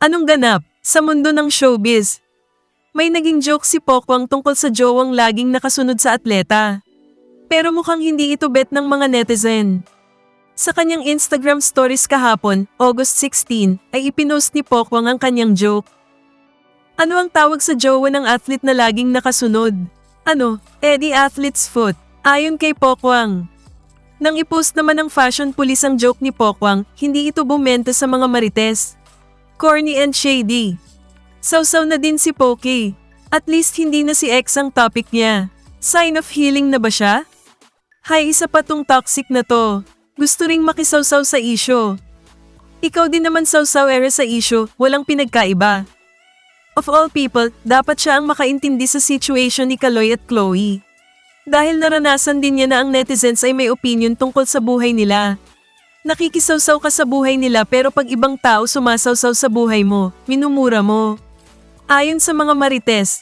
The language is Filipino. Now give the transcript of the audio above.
Anong ganap sa mundo ng showbiz? May naging joke si Pokwang tungkol sa jowang laging nakasunod sa atleta. Pero mukhang hindi ito bet ng mga netizen. Sa kanyang Instagram stories kahapon, August 16, ay ipinost ni Pokwang ang kanyang joke. Ano ang tawag sa jowa ng athlete na laging nakasunod? Ano, Eddie Athlete's Foot, ayon kay Pokwang. Nang ipost naman ng fashion police ang joke ni Pokwang, hindi ito bumenta sa mga marites. Corny and shady. Sausaw na din si Poki. At least hindi na si X ang topic niya. Sign of healing na ba siya? Hay, isa pa tong toxic na to. Gusto ring makisawsaw sa isyo. Ikaw din naman sausaw ere sa isyo, walang pinagkaiba. Of all people, dapat siya ang makaintindi sa situation ni Kaloy at Chloe. Dahil naranasan din niya na ang netizens ay may opinion tungkol sa buhay nila. Nakikisawsaw ka sa buhay nila pero pag ibang tao sumasawsaw sa buhay mo, minumura mo. Ayon sa mga marites,